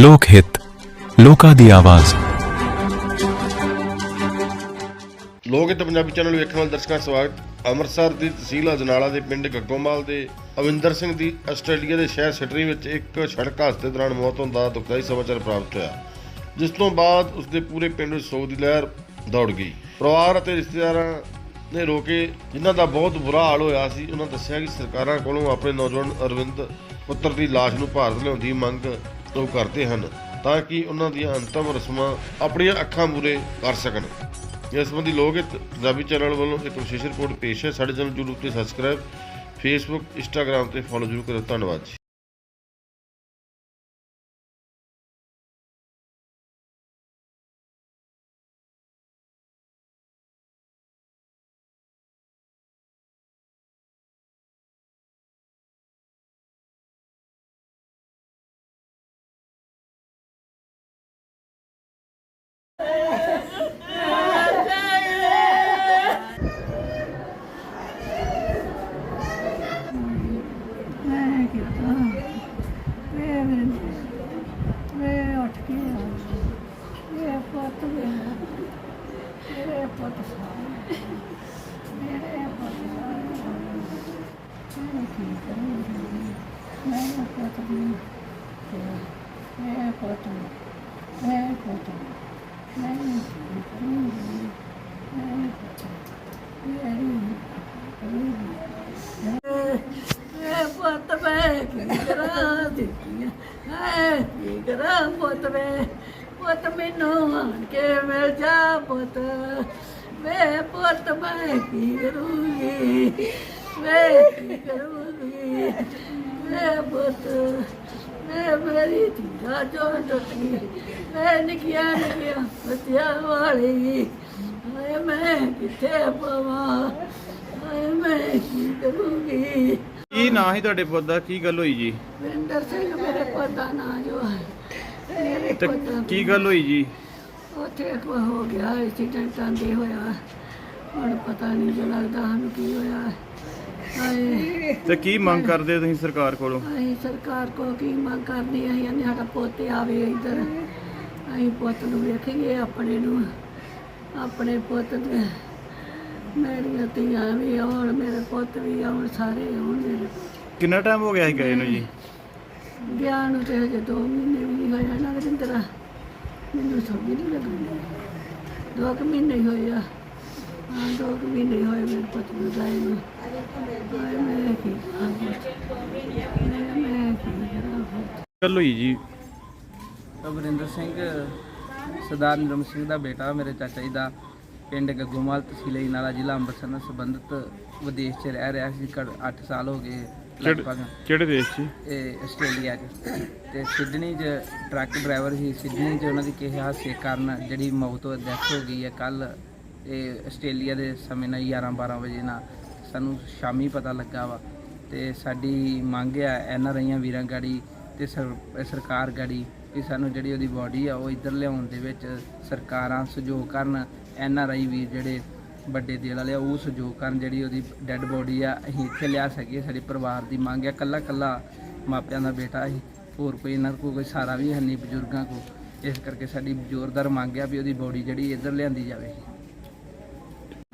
ਲੋਕ ਹਿੱਤ, ਲੋਕਾਂ ਦੀ ਆਵਾਜ਼। ਲੋਕ ਇਹ ਪੰਜਾਬੀ ਚੈਨਲ ਵੇਖਣ ਵਾਲੇ ਦਰਸ਼ਕਾਂ ਦਾ ਸਵਾਗਤ। ਅੰਮ੍ਰਿਤਸਰ ਦੀ ਤਹਿਸੀਲ ਅਜਨਾਲਾ ਦੇ ਪਿੰਡ ਗੱਗੋਮਾਲ ਦੇ ਅਵਿੰਦਰ ਸਿੰਘ ਦੀ ਆਸਟ੍ਰੇਲੀਆ ਦੇ ਸ਼ਹਿਰ ਸਿਡਨੀ ਵਿੱਚ ਇੱਕ ਸੜਕ ਹਾਦਸੇ ਦੌਰਾਨ ਮੌਤ ਹੋਣ ਦਾ ਦੁਖਦਾਈ ਸਮਾਚਾਰ ਪ੍ਰਾਪਤ ਹੋਇਆ। ਜਿਸ ਤੋਂ ਬਾਅਦ ਉਸਦੇ ਪੂਰੇ ਪਿੰਡ ਵਿੱਚ ਸੋਗ ਦੀ ਲਹਿਰ ਦੌੜ ਗਈ। ਪਰਿਵਾਰ ਅਤੇ ਰਿਸ਼ਤੇਦਾਰਾਂ ਨੇ ਰੋਕੇ ਜਿਨ੍ਹਾਂ ਦਾ ਬਹੁਤ ਬੁਰਾ ਹਾਲ ਹੋਇਆ ਸੀ, ਉਹਨਾਂ ਦੱਸਿਆ ਕਿ ਸਰਕਾਰਾਂ ਕੋਲੋਂ ਆਪਣੇ ਨੌਜਵਾਨ ਅਰਵਿੰਦ ਪੁੱਤਰ ਦੀ ਲਾਸ਼ ਨੂੰ ਭਾਰਤ ਲਿਆਉਣ ਦੀ ਮੰਗ ਉਹ ਕਰਦੇ ਹਨ ਤਾਂ ਕਿ ਉਹਨਾਂ ਦੀਆਂ ਅੰਤਮ ਰਸਮਾਂ ਆਪਣੀਆਂ ਅੱਖਾਂ ਮੂਰੇ ਕਰ ਸਕਣ। ਇਸ ਸੰਬੰਧੀ ਲੋਕ ਹਿੱਤ ਪੰਜਾਬੀ ਚੈਨਲ ਵੱਲੋਂ ਇੱਕ ਵਿਸ਼ੇਸ਼ ਰਿਪੋਰਟ ਪੇਸ਼ ਹੈ। ਸਾਡੇ ਚੈਨਲ YouTube ਤੇ ਸਬਸਕ੍ਰਾਈਬ ਫੇਸਬੁੱਕ ਇੰਸਟਾਗ੍ਰam ਤੇ ਫੋਲੋ ਜ਼ਰੂਰ ਕਰੋ ਧੰਨਵਾਦ ਪੁੱਤ ਸਾਰੇ ਮੇਰੇ ਪੁੱਤ ਸਾਰੇ ਮੈਂ ਕੀ ਕਰਾਂ? ਮੈਂ ਪੁੱਤ ਵੀ ਮੈਂ ਪੁੱਤ ਮੈਂ ਪੁੱਤ ਮੈਂ ਕੀ ਕਰਾਂ ਮੈਂ ਪੁੱਤ ਮੈਂ ਪੁੱਤ ਮੈਂ ਕੀ ਕਰਾਂ ਦਿੱਤੀ ਹੈ ਕੀ ਕਰਾਂ ਪੁੱਤ ਮੈਂ? ਪੁੱਤ ਮੈਨੂੰ ਆਣ ਕੇ ਮਿਲ ਜਾ ਪੁੱਤ। ਮੈਂ ਪੁੱਤ ਮੈਂ ਕੀ ਕਰੂੰਗੀ ਮੈਂ ਕੀ ਕਰੂੰਗੀ? ਮੈਂ ਪੁੱਤ ਮੈਂ ਮੇਰੀ ਧੀਰਾ ਜੋ ਟੁੱਟ ਗਈ ਮੈਂ ਨਿਕਿਆ ਨਿਕਿਆ ਬੱਚਿਆਂ ਵਾਲੀ। ਹਾਏ ਮੈਂ ਕਿੱਥੇ ਪਵਾਂ? ਹਾਏ ਮੈਂ ਕੀ ਕਰੂੰਗੀ? ਕੀ ਨਾਂ ਸੀ ਤੁਹਾਡੇ ਪੁੱਤ ਦਾ? ਕੀ ਗੱਲ ਹੋਈ ਜੀ? ਵਿੰਦਰ ਸਿੰਘ ਮੇਰੇ ਪੁੱਤ ਦਾ ਨਾਂ ਜੋ ਹੈ। ਮੇਰੇ ਤੇ ਪੁੱਤ ਦਾ ਕੀ ਗੱਲ ਹੋਈ ਜੀ? ਉੱਥੇ ਹੋ ਗਿਆ ਐਕਸੀਡੈਂਟ ਆਂਦੇ ਹੋਇਆ। ਹੁਣ ਪਤਾ ਨਹੀਂ ਜੋ ਲੱਗਦਾ ਸਾਨੂੰ ਕੀ ਹੋਇਆ। ਹਾਏ। ਤੇ ਕੀ ਮੰਗ ਕਰਦੇ ਤੁਸੀਂ ਸਰਕਾਰ ਕੋਲੋਂ? ਅਸੀਂ ਸਰਕਾਰ ਕੋ ਕੀ ਮੰਗ ਕਰਨੀ ਹੈ? ਅਸੀਂ ਸਾਡਾ ਪੁੱਤ ਆਵੇ ਇੱਧਰ। ਅਸੀਂ ਪੁੱਤ ਨੂੰ ਵੇਖੀਏ ਆਪਣੇ ਨੂੰ। ਆਪਣੇ ਪੁੱਤ ਦੇ ਮੇਰੀਆਂ ਧੀਆਂ ਵੀ ਆਉਣ ਮੇਰੇ ਪੁੱਤ ਵੀ ਆਉਣ ਸਾਰੇ ਆਉਣ ਮੇਰੇ ਕਿੰਨਾ ਟਾਈਮ ਹੋ ਗਿਆ ਸੀ ਗਏ ਨੂੰ ਜੀ? ਗਿਆ ਨੂੰ ਤੇ ਹਜੇ 2 ਮਹੀਨੇ ਵੀ ਨਹੀਂ ਹੋਇਆ ਨਾ ਰਵਿੰਦਰਾ ਮੈਨੂੰ ਸਮਝ ਨਹੀਂ ਲੱਗਦੀ ਦੋ ਕੁ ਮਹੀਨੇ ਹੀ ਹੋਏ ਆ। ਹਾਂ ਦੋ ਕੁ ਮਹੀਨੇ ਹੀ ਹੋਏ ਮੇਰੇ ਪੁੱਤ ਨੂੰ ਗਏ ਨੂੰ। ਹਾਏ ਮੈਂ ਕੀ ਕਰਾਂ ਪੁੱਤ? ਮੈਂ ਮੈਂ ਕੀ ਕਰਾਂ ਪੁੱਤ? ਗੱਲ ਹੋਈ ਜੀ। ਅਮਰਿੰਦਰ ਸਿੰਘ ਸਰਦਾਰ ਨਿਰਮ ਸਿੰਘ ਦਾ ਬੇਟਾ ਮੇਰੇ ਚਾਚਾ ਜੀ ਦਾ ਪਿੰਡ ਗੱਗੋਮਾਲ ਤਹਿਸੀਲ ਨਾਲਾ ਜ਼ਿਲ੍ਹਾ ਅੰਮ੍ਰਿਤਸਰ ਨਾਲ ਸੰਬੰਧਿਤ ਵਿਦੇਸ਼ 'ਚ ਰਹਿ ਰਿਹਾ ਸੀ। 8 ਸਾਲ ਹੋ ਗਏ ਲਗਭਗ। ਕਿਹੜੇ ਦੇਸ਼ 'ਚ ਇਹ ਆਸਟ੍ਰੇਲੀਆ 'ਚ। ਤੇ ਸਿਡਨੀ 'ਚ ਟਰੱਕ ਡਰਾਈਵਰ ਸੀ। ਸਿਡਨੀ 'ਚ ਉਹਨਾਂ ਦੀ ਕਿਸੇ ਹਾਦਸੇ ਕਾਰਨ ਜਿਹੜੀ ਮੌਤ ਹੋ ਡੈਥ ਹੋ ਗਈ ਹੈ। ਕੱਲ ਇਹ ਆਸਟ੍ਰੇਲੀਆ ਦੇ ਸਮੇਂ ਨਾਲ 11 12 ਵਜੇ ਨਾਲ ਸਾਨੂੰ ਸ਼ਾਮੀ ਪਤਾ ਲੱਗਾ ਵਾ। ਤੇ ਸਾਡੀ ਮੰਗ ਆ ਐਨ ਆਰ ਆਈਆਂ ਵੀਰਾਂ ਗਾੜੀ ਤੇ ਸਰ- ਸਰਕਾਰ ਗਾੜੀ ਕਿ ਸਾਨੂੰ ਜਿਹੜੀ ਉਹਦੀ ਬਾਡੀ ਆ ਉਹ ਇੱਧਰ ਲਿਆਉਣ ਦੇ ਵਿੱਚ ਸਰਕਾਰਾਂ ਸਹਿਯੋਗ ਕਰਨ। ਐਨ ਆਰ ਆਈ ਵੀਰ ਜਿਹੜੇ ਵੱਡੇ ਦਿਲ ਵਾਲੇ ਉਹ ਸਹਿਯੋਗ ਕਰਨ ਜਿਹੜੀ ਉਹਦੀ ਡੈੱਡ ਬੋਡੀ ਆ ਅਸੀਂ ਇੱਥੇ ਲਿਆ ਸਕੀਏ ਸਾਡੇ ਪਰਿਵਾਰ ਦੀ ਮੰਗ ਆ ਕੱਲਾ ਕੱਲਾ ਮਾਪਿਆਂ ਦਾ ਬੇਟਾ ਸੀ ਹੋਰ ਕੋਈ ਇਹਨਾਂ ਕੋਲ ਕੋਈ ਸਹਾਰਾ ਵੀ ਹੈ ਨਹੀਂ ਬਜ਼ੁਰਗਾਂ ਕੋ ਇਸ ਕਰਕੇ ਸਾਡੀ ਜ਼ੋਰਦਾਰ ਮੰਗ ਆ ਵੀ ਉਹਦੀ ਬੋਡੀ ਜਿਹੜੀ ਇੱਧਰ ਲਿਆਂਦੀ ਜਾਵੇ।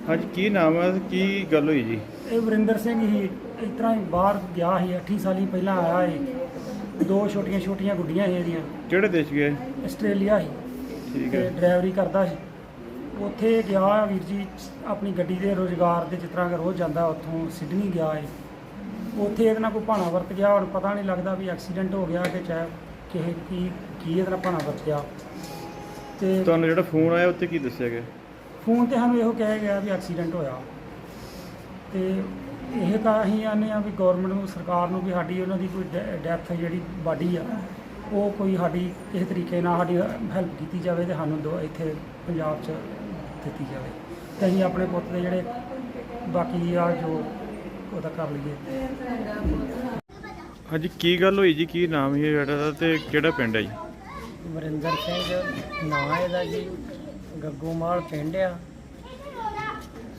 ਹਾਂਜੀ ਕੀ ਨਾਮ ਹੈ ਕੀ ਗੱਲ ਹੋਈ ਜੀ? ਇਹ ਵਰਿੰਦਰ ਸਿੰਘ ਹੀ ਇਸ ਤਰ੍ਹਾਂ ਹੀ ਬਾਹਰ ਗਿਆ ਸੀ 8 ਸਾਲੀ ਪਹਿਲਾਂ ਆਇਆ ਸੀ। ਦੋ ਛੋਟੀਆਂ ਛੋਟੀਆਂ ਗੁੱਡੀਆਂ ਸੀ ਇਹਦੀਆਂ। ਕਿਹੜੇ ਦੇਸ਼ ਗਏ ਆਸਟ੍ਰੇਲੀਆ ਸੀ। ਠੀਕ ਹੈ। ਡਰਾਈਵਰੀ ਕਰਦਾ ਸੀ। ਉੱਥੇ ਗਿਆ ਵੀਰ ਜੀ ਆਪਣੀ ਗੱਡੀ ਦੇ ਰੋਜ਼ਗਾਰ ਦੇ ਜਿਸ ਤਰ੍ਹਾਂ ਕਿ ਰੋਜ਼ ਜਾਂਦਾ ਉੱਥੋਂ ਸਿਡਨੀ ਗਿਆ ਹੈ ਉੱਥੇ ਇਹਦੇ ਨਾਲ ਕੋਈ ਭਾਣਾ ਵਰਤ ਗਿਆ ਹੁਣ ਪਤਾ ਨਹੀਂ ਲੱਗਦਾ ਵੀ ਐਕਸੀਡੈਂਟ ਹੋ ਗਿਆ ਕਿ ਚਾਹੇ ਕਿਸੇ ਕੀ ਕੀ ਇਹਦੇ ਨਾਲ ਭਾਣਾ ਵਰਤਿਆ ਤੇ ਤੁਹਾਨੂੰ ਜਿਹੜਾ ਫੋਨ ਆਇਆ ਉੱਤੇ ਕੀ ਦੱਸਿਆ ਗਿਆ? ਫੋਨ ਤੇ ਸਾਨੂੰ ਇਹੋ ਕਿਹਾ ਗਿਆ ਵੀ ਐਕਸੀਡੈਂਟ ਹੋਇਆ। ਤੇ ਇਹ ਤਾਂ ਅਸੀਂ ਆਨੇ ਆ ਵੀ ਗਵਰਨਮੈਂਟ ਨੂੰ ਸਰਕਾਰ ਨੂੰ ਵੀ ਸਾਡੀ ਉਹਨਾਂ ਦੀ ਕੋਈ ਡੈਥ ਜਿਹੜੀ ਬਾਡੀ ਆ ਉਹ ਕੋਈ ਸਾਡੀ ਕਿਸੇ ਤਰੀਕੇ ਨਾਲ ਸਾਡੀ ਹੈਲਪ ਕੀਤੀ ਜਾਵੇ ਤੇ ਸਾਨੂੰ ਦੋ ਇੱਥੇ ਪੰਜਾਬ 'ਚ ਦਿੱਤੀ ਜਾਵੇ। ਤੇ ਅਸੀਂ ਆਪਣੇ ਪੁੱਤ ਦੇ ਜਿਹੜੇ ਬਾਕੀ ਆ ਜੋ ਉਹਦਾ ਕਰ ਲਈਏ। ਹਾਂਜੀ ਕੀ ਗੱਲ ਹੋਈ ਜੀ? ਕੀ ਨਾਮ ਹੈ ਬੇਟਾ ਦਾ ਤੇ ਕਿਹੜਾ ਪਿੰਡ ਹੈ ਜੀ? ਵਰਿੰਦਰ ਸਿੰਘ ਨਾਂ ਇਹਦਾ ਜੀ ਗੱਗੋਮਾਲ ਪਿੰਡ ਆ।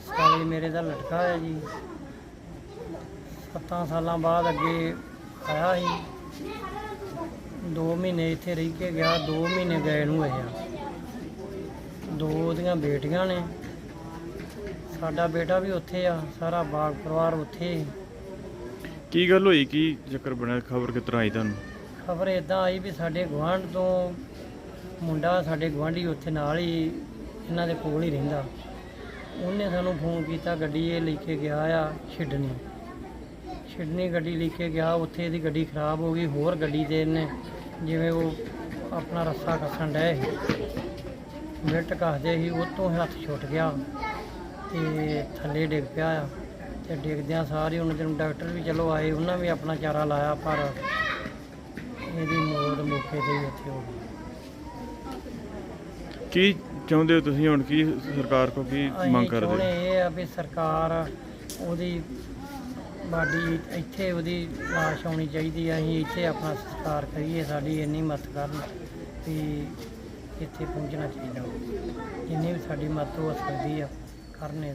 ਸਾਲੇ ਮੇਰੇ ਦਾ ਲੜਕਾ ਹੈ ਜੀ। ਸੱਤਾਂ ਸਾਲਾਂ ਬਾਅਦ ਅੱਗੇ ਆਇਆ ਸੀ। 2 ਮਹੀਨੇ ਇੱਥੇ ਰਹਿ ਕੇ ਗਿਆ 2 ਮਹੀਨੇ ਗਏ ਨੂੰ ਹੋਏ ਆ। ਦੋ ਉਹਦੀਆਂ ਬੇਟੀਆਂ ਨੇ। ਸਾਡਾ ਬੇਟਾ ਵੀ ਉੱਥੇ ਆ ਸਾਰਾ ਬਾਗ ਪਰਿਵਾਰ ਉੱਥੇ। ਕੀ ਗੱਲ ਹੋਈ? ਕੀ ਚੱਕਰ ਬਣਿਆ? ਖਬਰ ਕਿਸ ਤਰ੍ਹਾਂ ਆਈ ਤੁਹਾਨੂੰ? ਖਬਰ ਇਦਾਂ ਆਈ ਵੀ ਸਾਡੇ ਗੁਆਂਢ ਤੋਂ ਮੁੰਡਾ ਸਾਡੇ ਗੁਆਂਢੀ ਉੱਥੇ ਨਾਲ ਹੀ ਇਹਨਾਂ ਦੇ ਕੋਲ ਹੀ ਰਹਿੰਦਾ। ਉਹਨੇ ਸਾਨੂੰ ਫੋਨ ਕੀਤਾ ਗੱਡੀ ਇਹ ਲੈ ਕੇ ਗਿਆ ਆ ਛਿਡਨੀ। ਛਿਡਨੀ ਗੱਡੀ ਲੈ ਕੇ ਗਿਆ ਉੱਥੇ ਇਹਦੀ ਗੱਡੀ ਖਰਾਬ ਹੋ ਗਈ ਹੋਰ ਗੱਡੀ ਤੇ ਇਹਨੇ ਜਿਵੇਂ ਉਹ ਆਪਣਾ ਰੱਸਾ ਕੱਸਣ ਡਏ ਮਿੰਟ ਕੱਸਦੇ ਸੀ ਉਹ ਤੋਂ ਹੱਥ ਛੁੱਟ ਗਿਆ ਤੇ ਥੱਲੇ ਡਿੱਗ ਪਿਆ ਆ। ਤੇ ਡਿੱਗਦਿਆਂ ਸਾਰੇ ਉਹਨਾਂ ਦਿਨ ਡਾਕਟਰ ਵੀ ਚਲੋ ਆਏ ਉਹਨਾਂ ਵੀ ਆਪਣਾ ਚਾਰਾ ਲਾਇਆ ਪਰ ਇਹਦੀ ਮੌਤ ਮੌਕੇ ਤੇ ਹੀ ਉੱਥੇ ਹੋ ਗਈ। ਕੀ ਚਾਹੁੰਦੇ ਹੋ ਤੁਸੀਂ ਹੁਣ? ਕੀ ਸਰਕਾਰ ਕੋ ਕੀ ਮੰਗ ਕਰਦੇ? ਹੋ? ਇਹ ਆ ਵੀ ਸਰਕਾਰ ਉਹਦੀ ਬਾਡੀ ਇੱਥੇ ਉਹਦੀ ਲਾਸ਼ ਆਉਣੀ ਚਾਹੀਦੀ ਆ। ਅਸੀਂ ਇੱਥੇ ਆਪਣਾ ਸੰਸਕਾਰ ਕਰੀਏ ਸਾਡੀ ਇੰਨੀ ਮਦਦ ਕਰਨ। ਵੀ ਇੱਥੇ ਪਹੁੰਚਣਾ ਚਾਹੀਦਾ। ਜਿੰਨੀ ਵੀ ਸਾਡੀ ਮਦਦ ਹੋ ਸਕਦੀ ਆ ਕਰਨੇ।